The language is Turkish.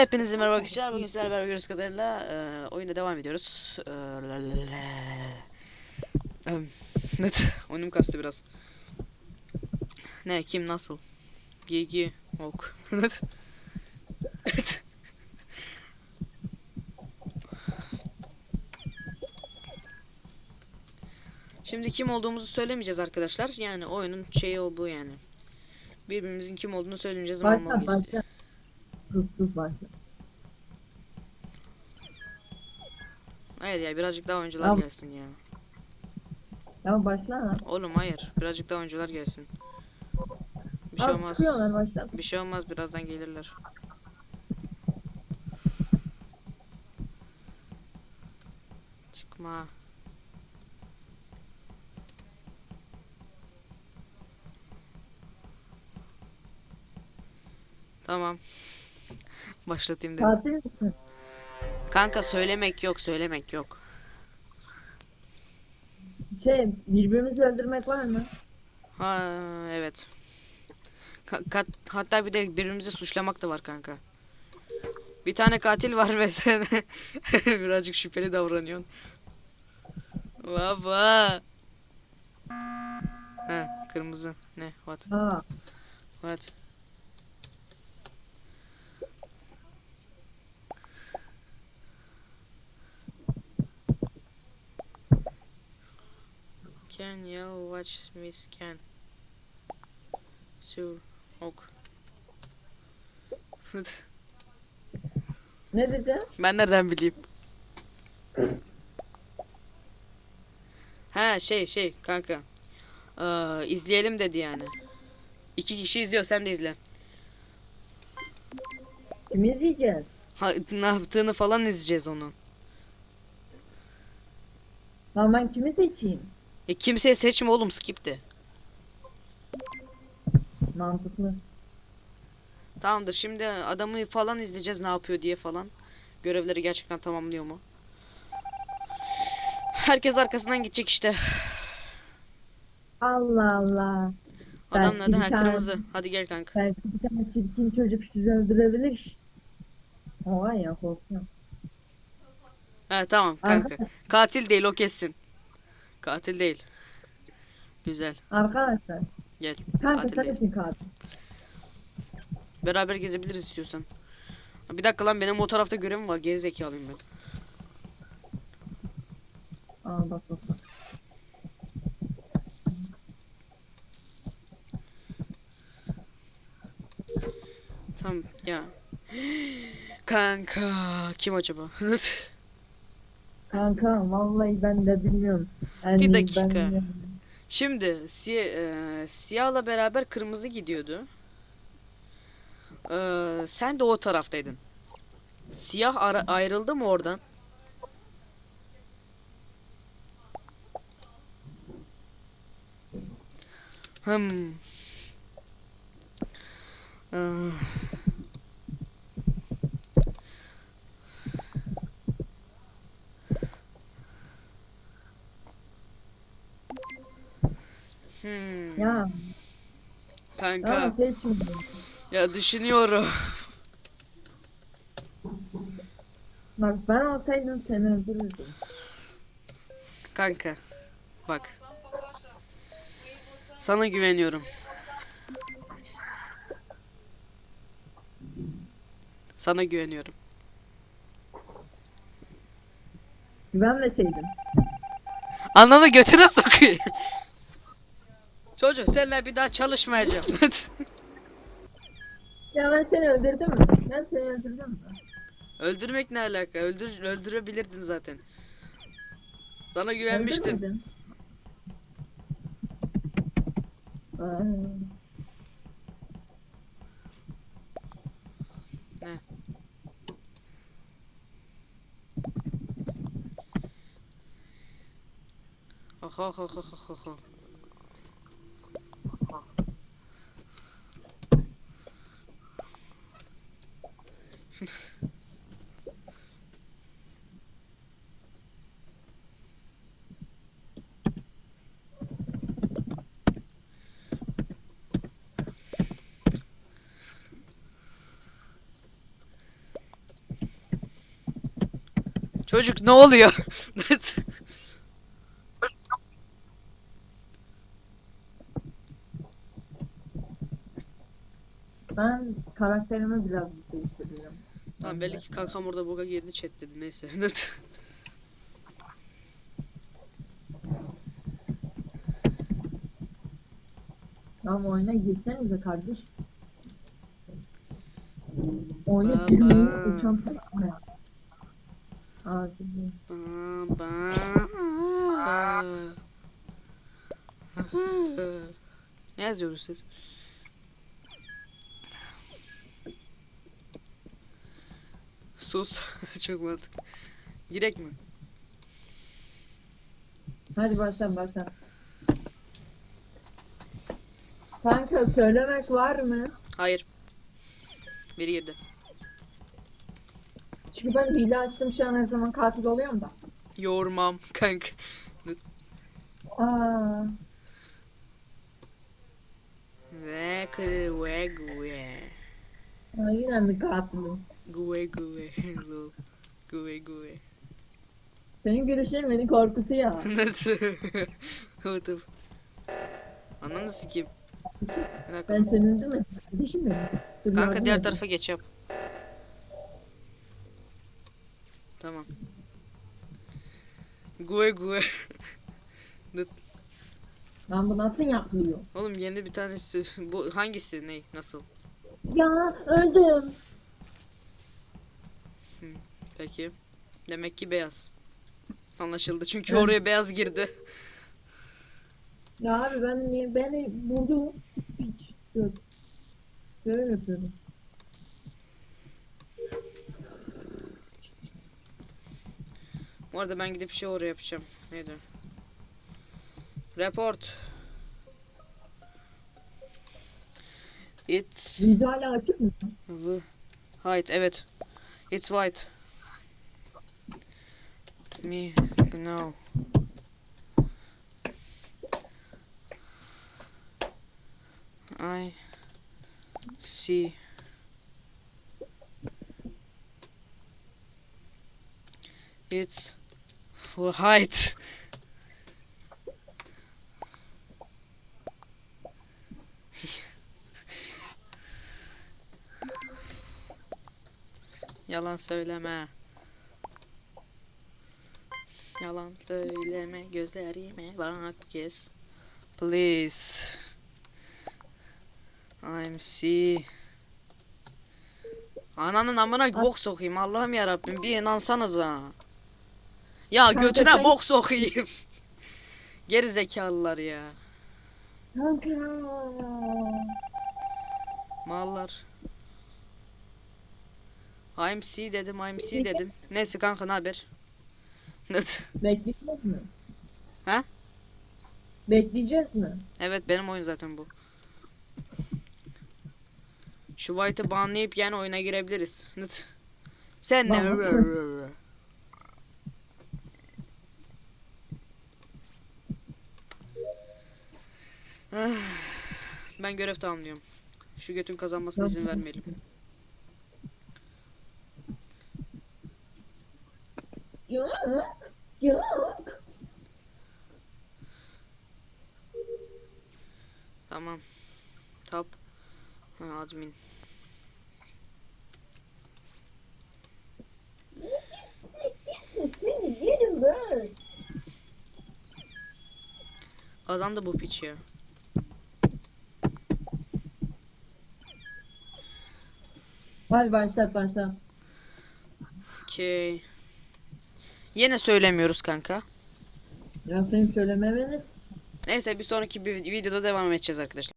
Hepinize merhaba arkadaşlar. Bugün sizlerle beraber gördüğünüz kadarıyla e, oyuna devam ediyoruz. E, Evet, oyunum kastı biraz. Ne, kim, nasıl? Gigi, ok. Evet. Evet. Şimdi kim olduğumuzu söylemeyeceğiz arkadaşlar. Yani oyunun şeyi o bu yani. Birbirimizin kim olduğunu söylemeyeceğiz ama Başla başla. Sus sus başla. Hayır ya birazcık daha oyuncular Tamam. gelsin ya. Tamam başla. Oğlum hayır. Birazcık daha oyuncular gelsin. Bir şey olmaz. çıkıyorlar başla. Bir şey olmaz birazdan gelirler. Çıkma. Tamam. Başlatayım dedim. Tatil misin? Kanka söylemek yok, söylemek yok. Şey birbirimizi öldürmek var mı? Ha evet. Ka- kat- hatta bir de birbirimizi suçlamak da var kanka. Bir tane katil var ve sen birazcık şüpheli davranıyorsun. Baba. He kırmızı. Ne? What? Aa. What? You watch me scan? Sure. Ok. Ne dedi? ben nereden bileyim? Ha şey şey kanka. Ee, izleyelim dedi yani. İki kişi izliyor sen de izle. Kimi izleyeceğiz? Ha, ne yaptığını falan izleyeceğiz onun. Lan ben kimi seçeyim? E kimseye seçme oğlum skip de. Mantıklı. Tamamdır şimdi adamı falan izleyeceğiz ne yapıyor diye falan. Görevleri gerçekten tamamlıyor mu? Herkes arkasından gidecek işte. Allah Allah. Adam Belki nerede? bir Ha kırmızı. Hadi gel kanka. Belki bir tane çirkin çocuk sizi öldürebilir. O var ya korkuyorum. Ha tamam kanka. Katil değil o kesin. Katil değil. Güzel. Arkadaşlar. Gel. Kanka Katil sen değil. için katil. Beraber gezebiliriz istiyorsan. Bir dakika lan benim o tarafta görevim var. Geri zekalıyım ben. Aa bak bak bak. Tamam ya. Kanka kim acaba? Kanka vallahi ben de bilmiyorum. Yani Bir dakika. ben- Şimdi si e, siyahla beraber kırmızı gidiyordu. Ee, sen de o taraftaydın. Siyah ayrıldı mı oradan? Hmm. Ee, hmm. Ya, Kanka. ya seçmedim. Ya düşünüyorum. Bak ben olsaydım seni öldürürdüm. Kanka. Bak. Sana güveniyorum. Sana güveniyorum. Güvenmeseydim. Ananı götüne sokuyor. Çocuk seninle bir daha çalışmayacağım. Ya ben seni öldürdüm mü? Ben seni öldürdüm mü? Öldürmek ne alaka? Öldür öldürebilirdin zaten. Sana güvenmiştim. Öldürmedin. Aa, Ne? Aha aha aha aha Çocuk ne oluyor? ben karakterime biraz mutluyum tamam belli ki kankam orada buga girdi chat dedi neyse. Tamam oyuna girsenize kardeş. Oyuna Baba. girmeyi uçan ba- ne yazıyorsunuz siz? Sus. Çok mantıklı. Girek mi? Hadi başla başla. Kanka söylemek var mı? Hayır. Biri girdi. Çünkü ben hile açtım şu an her zaman katil oluyorum da. Yormam kank. Aa, Ve kırı ve güve. yine mi katilim? Güve güve. Lol. Güve güve. Senin gülüşün beni korkutuyor. Nasıl? Otur. Ananı sikeyim. Bir dakika. Ben senin değil mi? Kardeşim benim. Dur, Kanka diğer tarafa geç yap. Tamam. Gue gue. Lan bu nasıl yapılıyor? Oğlum yeni bir tanesi. Bu hangisi? Ne? Nasıl? Ya öldüm. Peki. Demek ki beyaz. Anlaşıldı çünkü Evet. oraya beyaz girdi. Ya abi ben niye beni buldu? Hiç. Böyle yapıyorum. Bu arada ben gidip şey oraya yapacağım. Neydi? Report. It's Video hala açık mı? White evet. It's white. Me no. I see. It's white. Yalan söyleme. Yalan söyleme gözlerime bak kez. Please. I'm see. Ananın amına bok sokayım Allah'ım yarabbim bir inansanıza. Ya götüne bok sokayım. Geri zekalılar ya. Mallar. I'm C dedim, I'm C dedim. Neyse kanka ne haber? Bekleyeceğiz mi? Ha? Bekleyeceğiz mi? evet benim oyun zaten bu. Şu White'ı banlayıp yani oyuna girebiliriz. Sen ne? Ah, ben görev tamamlıyorum. Şu götün kazanmasına izin vermeyelim. Yok. Yok. Tamam. Tap. Ha, admin. Kazandı bu piç ya. Hadi başlat başlat. Okey. Yine söylemiyoruz kanka. Ya senin söylememeniz Neyse bir sonraki bir videoda devam edeceğiz arkadaşlar.